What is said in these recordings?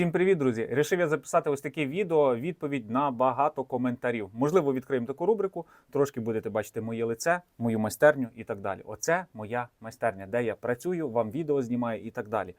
Всім привіт, друзі! Рішив я записати ось таке відео, відповідь на багато коментарів. Можливо, відкриємо таку рубрику, трошки будете бачити моє лице, мою майстерню і так далі. Оце моя майстерня, де я працюю, вам відео знімаю і так далі.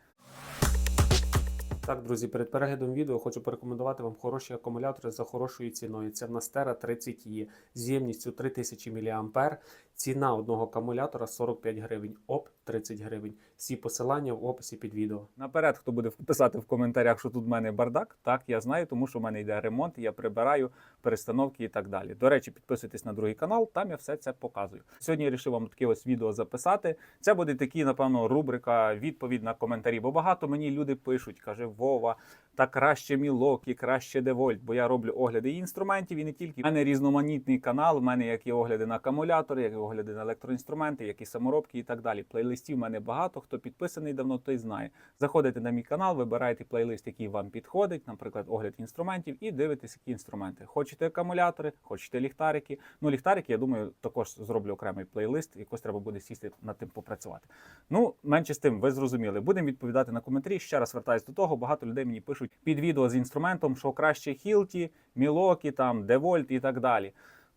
Так, друзі, перед переглядом відео хочу порекомендувати вам хороші акумулятори за хорошою ціною. Це в нас Terra 30 e з ємністю 3000 мА. Ціна одного акумулятора 45 гривень, ОП 30 гривень. Всі посилання в описі під відео. Наперед, хто буде писати в коментарях, що тут в мене бардак, так я знаю, тому що в мене йде ремонт, я прибираю перестановки і так далі. До речі, підписуйтесь на другий канал, там я все це показую. Сьогодні я вирішив вам таке ось відео записати. Це буде такі, напевно, рубрика відповідь на коментарі. Бо багато мені люди пишуть, каже Вова, та краще Мілок і краще Девольт, бо я роблю огляди і інструментів, і не тільки. У мене різноманітний канал. У мене як і огляди на акумулятори, як огляди на електроінструменти, як і саморобки і так далі. Плейлистів в мене багато. Хто підписаний давно, той знає. Заходите на мій канал, вибираєте плейлист, який вам підходить, наприклад, огляд інструментів, і дивитесь, які інструменти. Хочете акумулятори, хочете ліхтарики. Ну, ліхтарики, я думаю, також зроблю окремий плейлист, якось треба буде сісти над тим попрацювати. Ну, менше з тим, ви зрозуміли. Будемо відповідати на коментарі. Ще раз вертаюсь до того. Багато людей мені пишуть під відео з інструментом, що краще Хілті, Мілокі, там Девольт і так далі.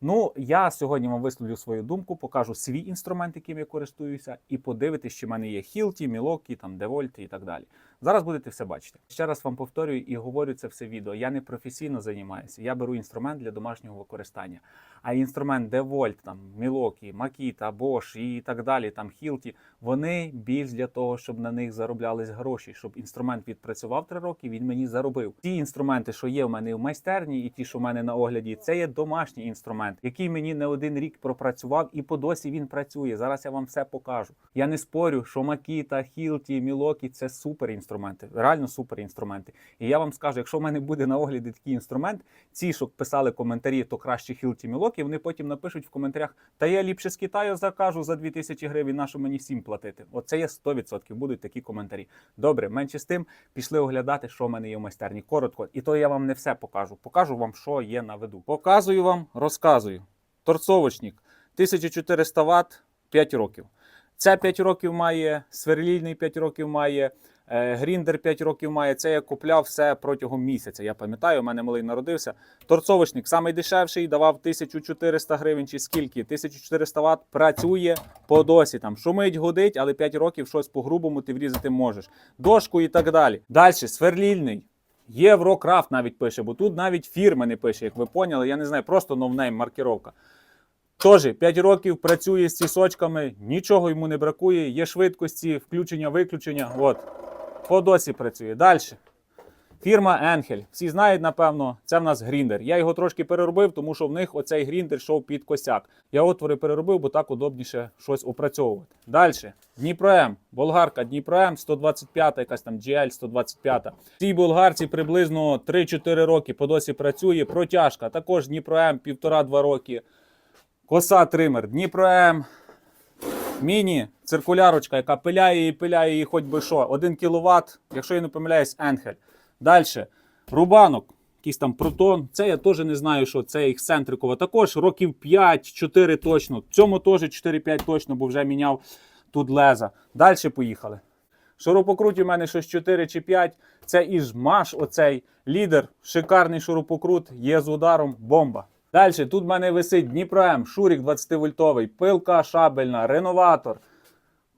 Ну, я сьогодні вам висловлю свою думку, покажу свій інструмент, яким я користуюся, і подивитись, чи в мене є Хілті, Мілокі, там Девольт і так далі. Зараз будете все бачити. Ще раз вам повторюю і говорю це все відео. Я не професійно займаюся. Я беру інструмент для домашнього використання. А інструмент Девольт, там Мілокі, Макіта, Bosch і так далі, там Хілті, вони більш для того, щоб на них зароблялись гроші, щоб інструмент відпрацював три роки, він мені заробив. Ті інструменти, що є в мене в майстерні, і ті, що в мене на огляді, це є домашній інструмент, який мені не один рік пропрацював, і по досі він працює. Зараз я вам все покажу. Я не спорю, що Макіта, Хілті, Мілокі це супер інструменти, реально супер інструменти. І я вам скажу, якщо в мене буде на огляді такий інструмент, ці, що писали коментарі, то краще Хілті Мілокі, вони потім напишуть в коментарях: Та я ліпше з Китаю закажу за 2000 гривень, на що мені всім платити. Оце є 100% будуть такі коментарі. Добре, менше з тим, пішли оглядати, що в мене є в майстерні. Коротко, і то я вам не все покажу. Покажу вам, що є на виду. Показую вам, розказую. Торцовочник 1400 Вт 5 років. Це 5 років має, сверлільний 5 років має, гріндер 5 років має. Це я купляв все протягом місяця. Я пам'ятаю, у мене малий народився. Торцовочник самий дешевший, давав 1400 гривень чи скільки. 1400 Вт працює по досі. Там шумить, гудить, але 5 років щось по-грубому ти врізати можеш. Дошку і так далі. Далі, сверлільний. Єврокрафт навіть пише, бо тут навіть фірми не пише, як ви поняли. Я не знаю, просто новнейм маркіровка. Тож 5 років працює з цісочками, нічого йому не бракує, є швидкості, включення, виключення. От. По досі працює. Далі. Фірма Енхель. Всі знають, напевно, це в нас гріндер. Я його трошки переробив, тому що в них оцей гріндер йшов під косяк. Я отвори переробив, бо так удобніше щось опрацьовувати. Далі. Дніпро М. Болгарка Дніпро М 125, якась там GL 125. Цій болгарці приблизно 3-4 роки по досі працює. Протяжка. Також Дніпро М 1,5-2 роки. Коса тример, Дніпро М. Міні циркулярочка, яка пиляє і пиляє її хоч би що. 1 кВт, якщо я не помиляюсь, Енхель. Далі. Рубанок, якийсь там протон. Це я теж не знаю, що це ексцентрикова. Також років 5-4 точно. Цьому теж 4-5 точно, бо вже міняв тут леза. Далі поїхали. Шурупокрут у мене щось 4 чи 5. Це і жмаш, оцей лідер. Шикарний шурупокрут, є з ударом, бомба. Далі тут в мене висить Дніпро М, Шурік 20-вольтовий, пилка шабельна, реноватор,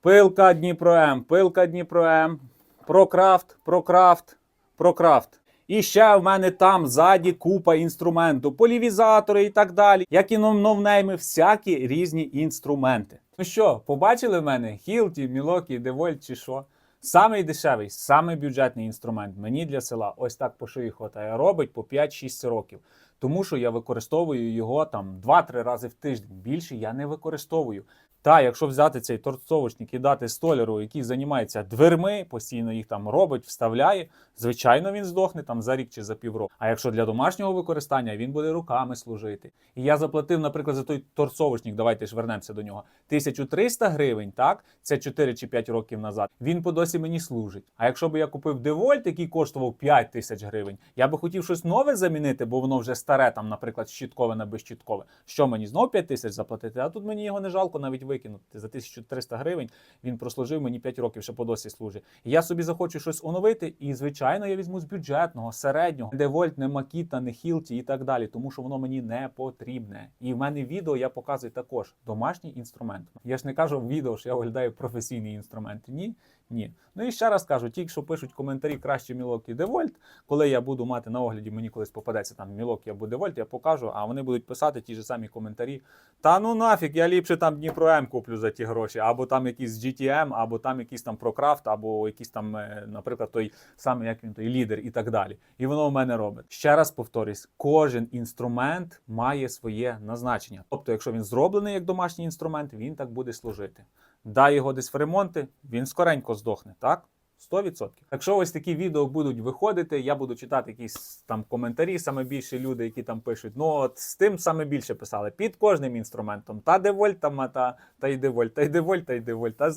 пилка Дніпро М, пилка Дніпро М, Прокрафт, Прокрафт, Прокрафт. І ще в мене там ззаді купа інструменту, полівізатори і так далі, як і новнейми, всякі різні інструменти. Ну що, побачили в мене Хілті, Мілокі, Девольт чи що? Самий дешевий, самий бюджетний інструмент мені для села ось так по шиї хватає. Робить по 5-6 років. Тому що я використовую його там 2-3 рази в тиждень. Більше я не використовую. Та якщо взяти цей торцовочник і дати столяру, який займається дверми, постійно їх там робить, вставляє, звичайно, він здохне там за рік чи за півроку. А якщо для домашнього використання, він буде руками служити. І я заплатив, наприклад, за той торцовочник, давайте ж вернемося до нього. 1300 гривень, так? Це 4 чи 5 років назад. Він по досі мені служить. А якщо б я купив Девольт, який коштував 5 тисяч гривень, я би хотів щось нове замінити, бо воно вже старе, там, наприклад, щіткове на безщіткове. Що мені знов 5 тисяч заплатити? А тут мені його не жалко навіть викинути. Викинути. За 1300 гривень він прослужив мені 5 років, ще по досі служить. І я собі захочу щось оновити, і звичайно я візьму з бюджетного, середнього, де вольт, не Макіта, не Хілті і так далі, тому що воно мені не потрібне. І в мене відео я показую також домашній інструмент. Я ж не кажу в відео, що я оглядаю професійний інструмент. Ні, ні. Ну і ще раз кажу, ті, що пишуть коментарі краще Мілокі Девольт, коли я буду мати на огляді, мені колись попадеться там Мілокі або Девольт, я покажу, а вони будуть писати ті ж самі коментарі. Та ну нафіг, я ліпше там Дніпро М куплю за ті гроші, або там якийсь GTM, або там якийсь там Прокрафт, або якийсь там, е, наприклад, той самий, як він той лідер і так далі. І воно в мене робить. Ще раз повторюсь, кожен інструмент має своє назначення. Тобто, якщо він зроблений як домашній інструмент, він так буде служити. Дай його десь в ремонти, він скоренько здохне, так? 100%. Якщо ось такі відео будуть виходити, я буду читати якісь там коментарі, саме більше люди, які там пишуть. Ну от з тим саме більше писали під кожним інструментом. Та девольт, та, та, й девольт, та й девольт, та й девольт. Та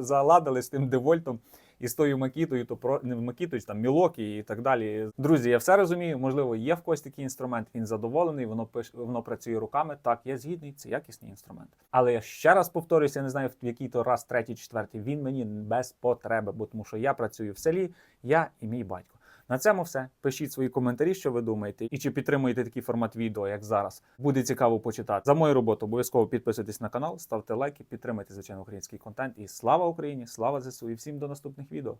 заладили з тим девольтом і з тою макітою, то про не макітою, там мілокі і так далі. Друзі, я все розумію. Можливо, є в когось такий інструмент. Він задоволений, воно пиш, воно працює руками. Так, я згідний, це якісний інструмент. Але я ще раз повторюся, я не знаю в який то раз, третій, четвертий. Він мені без потреби, бо тому що я працюю в селі, я і мій батько. На цьому все. Пишіть свої коментарі, що ви думаєте, і чи підтримуєте такий формат відео, як зараз. Буде цікаво почитати. За мою роботу обов'язково підписуйтесь на канал, ставте лайки, підтримайте звичайно український контент. І слава Україні! Слава ЗСУ! І всім до наступних відео.